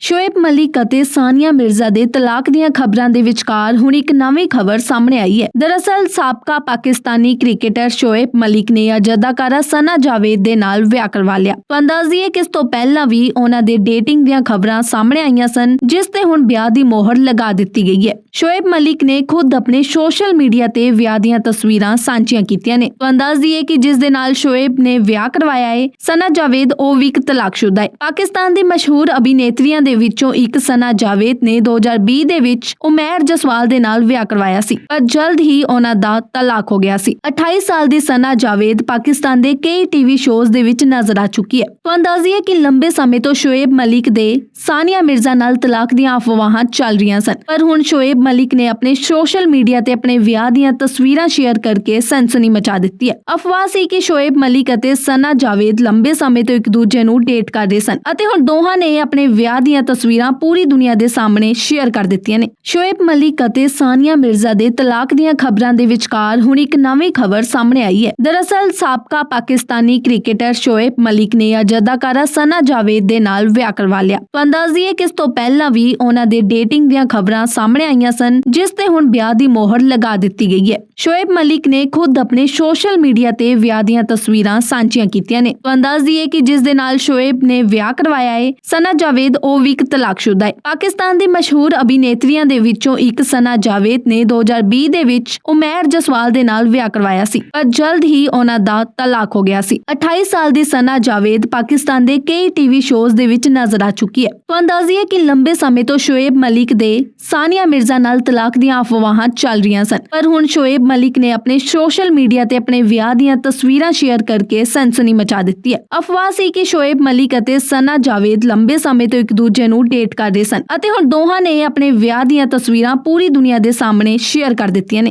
ਸ਼ੋਏਬ ਮਲਿਕ ਅਤੇ ਸਾਨੀਆ ਮਿਰਜ਼ਾ ਦੇ ਤਲਾਕ ਦੀਆਂ ਖਬਰਾਂ ਦੇ ਵਿਚਕਾਰ ਹੁਣ ਇੱਕ ਨਵੀਂ ਖਬਰ ਸਾਹਮਣੇ ਆਈ ਹੈ। ਦਰਅਸਲ, ਸਾਬਕਾ ਪਾਕਿਸਤਾਨੀ ਕ੍ਰਿਕਟਰ ਸ਼ੋਏਬ ਮਲਿਕ ਨੇ ਅੱਜ ਅਦਾਕਾਰਾ ਸਨਾ ਜਾਵੇਦ ਦੇ ਨਾਲ ਵਿਆਹ ਕਰਵਾ ਲਿਆ। ਤੁਹਾਨੂੰ ਕਿ ਇਸ ਤੋਂ ਪਹਿਲਾਂ ਵੀ ਉਹਨਾਂ ਦੇ ਡੇਟਿੰਗ ਦੀਆਂ ਖਬਰਾਂ ਸਾਹਮਣੇ ਆਈਆਂ ਸਨ, ਜਿਸ ਤੇ ਹੁਣ ਵਿਆਹ ਦੀ ਮੋਹਰ ਲਗਾ ਦਿੱਤੀ ਗਈ ਹੈ। ਸ਼ੋਏਬ ਮਲਿਕ ਨੇ ਖੁਦ ਆਪਣੇ ਸੋਸ਼ਲ ਮੀਡੀਆ ਤੇ ਵਿਆਹ ਦੀਆਂ ਤਸਵੀਰਾਂ ਸਾਂਝੀਆਂ ਕੀਤੀਆਂ ਨੇ। ਤੁਹਾਨੂੰ ਦੱਸ ਦਈਏ ਕਿ ਜਿਸ ਦੇ ਨਾਲ ਸ਼ੋਏਬ ਨੇ ਵਿਆਹ ਕਰਵਾਇਆ ਹੈ, ਸਨਾ ਜਾਵੇਦ ਉਹ ਵੀ ਇੱਕ ਤਲਾਕਸ਼ੁਦਾ ਹੈ। ਪਾਕਿਸਤਾਨ ਦੀ ਮਸ਼ਹੂਰ ਅਭਿਨੇਤਰੀਆਂ ਦੇ ਵਿੱਚੋਂ ਇੱਕ ਸਨਾ ਜਾਵੇਦ ਨੇ 2020 ਦੇ ਵਿੱਚ ਉਮੈਰ ਜਸਵਾਲ ਦੇ ਨਾਲ ਵਿਆਹ ਕਰਵਾਇਆ ਸੀ। ਪਰ ਜਲਦ ਹੀ ਉਹਨਾਂ ਦਾ ਤਲਾਕ ਹੋ ਗਿਆ ਸੀ। 28 ਸਾਲ ਦੀ ਸਨਾ ਜਾਵੇਦ ਪਾਕਿਸਤਾਨ ਦੇ ਕਈ ਟੀਵੀ ਸ਼ੋਜ਼ ਦੇ ਵਿੱਚ ਨਜ਼ਰ ਆ ਚੁੱਕੀ ਹੈ। ਤੁਹਾਨੂੰ ਦੱਸ ਕਿ ਲੰਬੇ ਸਮੇਂ ਤੋਂ ਸ਼ੋਏਬ ਮਲਿਕ ਦੇ ਸਾਨੀਆ ਮਿਰਜ਼ਾ ਨਾਲ ਤਲਾਕ ਦੀਆਂ ਅਫਵਾਹਾਂ ਚੱਲ ਰਹੀਆਂ ਸਨ। ਪਰ ਹੁਣ ਸ਼ੋਏਬ ਮਲਿਕ ਨੇ ਆਪਣੇ ਸੋਸ਼ਲ ਮੀਡੀਆ ਤੇ ਆਪਣੇ ਵਿਆਹ ਦੀਆਂ ਤਸਵੀਰਾਂ ਸ਼ੇਅਰ ਕਰਕੇ ਸਨਸਨੀ ਮਚਾ ਦਿੱਤੀ ਹੈ। ਅਫਵਾਹ ਸੀ ਕਿ ਸ਼ੋਏਬ ਮਲਿਕ ਅਤੇ ਸਨਾ ਜਾਵੇਦ ਲੰਬੇ ਸਮੇਂ ਤੋਂ ਇੱਕ ਦੂਜੇ ਨੂੰ ਡੇਟ ਕਰਦੇ ਸਨ ਅਤੇ ਹੁਣ ਦੋਹਾਂ ਨੇ ਆਪਣੇ ਵਿਆਹ ਦੀਆਂ ਤਸਵੀਰਾਂ ਪੂਰੀ ਦੁਨੀਆ ਦੇ ਸਾਹਮਣੇ ਸ਼ੇਅਰ ਕਰ ਦਿੱਤੀਆਂ ਨੇ। ਸ਼ੋਏਬ ਮਲਿਕ ਅਤੇ ਸਾਨੀਆ ਮਿਰਜ਼ਾ ਦੇ ਤਲਾਕ ਦੀਆਂ ਖਬਰਾਂ ਦੇ ਵਿਚਕਾਰ ਹੁਣ ਇੱਕ ਨਵੀਂ ਖਬਰ ਸਾਹਮਣੇ ਆਈ ਹੈ। ਦਰਅਸਲ, ਸਾਬਕਾ ਪਾਕਿਸਤਾਨੀ ਕ੍ਰਿਕਟਰ ਸ਼ੋਏਬ ਮਲਿਕ ਨੇ ਅੱਜ ਸਨਾ ਜਾਵੇਦ ਦੇ ਨਾਲ ਵਿਆਹ ਕਰਵਾ ਲਿਆ। ਤੁਹਾਨੂੰ ਦੱਸ ਕਿ ਇਸ ਤੋਂ ਪਹਿਲਾਂ ਵੀ ਉਹਨਾਂ ਦੇ ਡੇਟਿੰਗ ਦੀਆਂ ਖਬਰਾਂ ਸਾਹਮਣੇ ਆਈਆਂ ਸਨ, ਜਿਸ ਤੇ ਹੁਣ ਵਿਆਹ ਦੀ ਮੋਹਰ ਲਗਾ ਦਿੱਤੀ ਗਈ ਹੈ। ਸ਼ੋਏਬ ਮਲਿਕ ਨੇ ਖੁਦ ਆਪਣੇ ਸੋਸ਼ਲ ਮੀਡੀਆ ਤੇ ਵਿਆਹ ਦੀਆਂ ਤਸਵੀਰਾਂ ਸਾਂਝੀਆਂ ਕੀਤੀਆਂ ਨੇ। ਤੁਹਾਨੂੰ ਦੱਸ ਦਈਏ ਕਿ ਜਿਸ ਦੇ ਨਾਲ ਸ਼ੋਏਬ ਨੇ ਵਿਆਹ ਕਰਵਾਇਆ ਹੈ, ਸਨਾ ਜਾਵੇਦ ਉਹ ਵੀ ਇੱਕ ਤਲਾਕਸ਼ੁਦਾ ਹੈ। ਪਾਕਿਸਤਾਨ ਦੇ ਮਸ਼ਹੂਰ ਅਭਿਨੇਤਰੀਆਂ ਦੇ ਵਿੱਚੋਂ ਇੱਕ ਸਨਾ ਜਾਵੇਦ ਨੇ 2020 ਦੇ ਵਿੱਚ ਉਮੈਰ ਜਸਵਾਲ ਦੇ ਨਾਲ ਵਿਆਹ ਕਰਵਾਇਆ ਸੀ। ਪਰ ਜਲਦ ਹੀ ਉਹਨਾਂ ਦਾ ਤਲਾਕ ਹੋ ਗਿਆ ਸੀ। 28 ਸਾਲ ਦੀ ਸਨਾ ਜਾਵੇਦ ਪਾਕਿਸਤਾਨ ਦੇ ਕਈ ਟੀਵੀ ਸ਼ੋਜ਼ ਦੇ ਵਿੱਚ ਨਜ਼ਰ ਆ ਚੁੱਕੀ ਹੈ। ਤੁਹਾਨੂੰ ਦੱਸ ਕਿ ਲੰਬੇ ਸਮੇਂ ਤੋਂ ਸ਼ੋਏਬ ਮਲਿਕ ਦੇ ਸਾਨੀਆ ਮਿਰਜ਼ਾ ਨਾਲ ਤਲਾਕ ਦੀਆਂ ਅਫਵਾਹਾਂ ਚੱਲ ਰਹੀਆਂ ਸਨ। ਪਰ ਹੁਣ ਸ਼ੋਏਬ ਮਲਿਕ ਨੇ ਆਪਣੇ ਸੋਸ਼ਲ ਮੀਡੀਆ ਤੇ ਆਪਣੇ ਵਿਆਹ ਦੀਆਂ ਤਸਵੀਰਾਂ ਸ਼ੇਅਰ ਕਰਕੇ ਸਨਸਨੀ ਮਚਾ ਦਿੱਤੀ ਹੈ। ਅਫਵਾਹ ਸੀ ਕਿ ਸ਼ੋਏਬ ਮਲਿਕ ਅਤੇ ਸਨਾ ਜਾਵੇਦ ਲੰਬੇ ਸਮੇਂ ਤੋਂ ਇੱਕ ਦੂਜੇ ਨੂੰ ਡੇਟ ਕਰਦੇ ਸਨ ਅਤੇ ਹੁਣ ਦੋਹਾਂ ਨੇ ਆਪਣੇ ਵਿਆਹ ਦੀਆਂ ਤਸਵੀਰਾਂ ਪੂਰੀ ਦੁਨੀਆ ਦੇ ਸਾਹਮਣੇ ਸ਼ੇਅਰ ਕਰ ਦਿੱਤੀਆਂ ਨੇ।